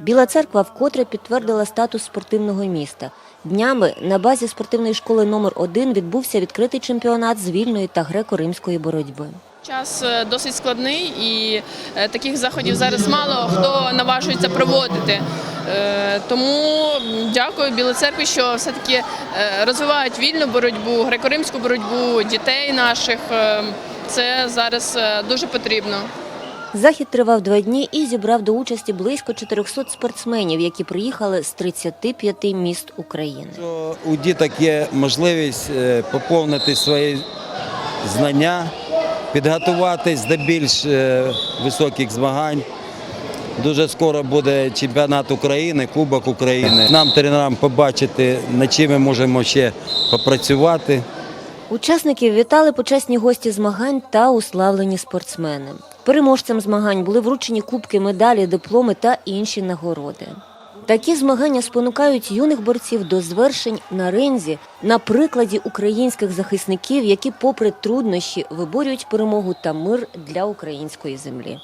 Біла церква вкотре підтвердила статус спортивного міста. Днями на базі спортивної школи номер 1 відбувся відкритий чемпіонат з вільної та греко-римської боротьби. Час е, досить складний і е, таких заходів зараз мало хто наважується проводити. Е, Тому дякую Білій церкві, що все-таки розвивають вільну боротьбу, греко-римську боротьбу дітей наших. Це зараз дуже потрібно. Захід тривав два дні і зібрав до участі близько 400 спортсменів, які приїхали з 35 міст України. У діток є можливість е, поповнити свої знання, підготуватись до більш е, високих змагань. Дуже скоро буде чемпіонат України, Кубок України. Нам, тренерам, побачити, над чим ми можемо ще попрацювати. Учасників вітали почесні гості змагань та уславлені спортсмени. Переможцям змагань були вручені кубки, медалі, дипломи та інші нагороди. Такі змагання спонукають юних борців до звершень на ринзі на прикладі українських захисників, які, попри труднощі, виборюють перемогу та мир для української землі.